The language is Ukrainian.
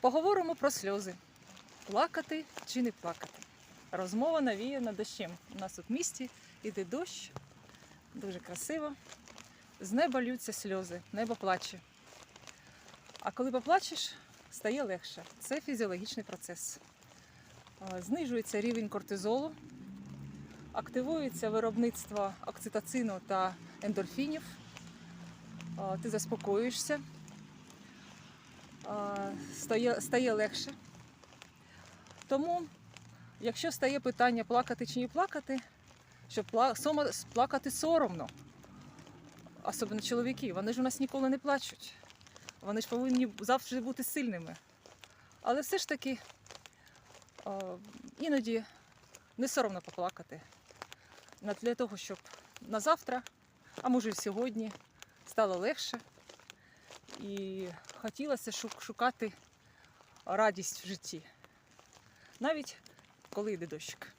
Поговоримо про сльози. Плакати чи не плакати. Розмова навіяна дощем. У нас тут в місті іде дощ, дуже красиво. З неба лються сльози, небо плаче. А коли поплачеш, стає легше. Це фізіологічний процес. Е, Знижується рівень кортизолу, активується виробництво окситоцину та ендорфінів. Е, Ти заспокоюєшся, стає, стає легше. Тому, якщо стає питання плакати чи не плакати, що плакати соромно, особливо чоловіки, вони ж у нас ніколи не плачуть. Вони ж повинні завжди бути сильними. Але все ж таки іноді не соромно поплакати. Для того, щоб на завтра, а може і сьогодні, стало легше. І хотілося шук- шукати радість в житті. Навіть коли йде дощик.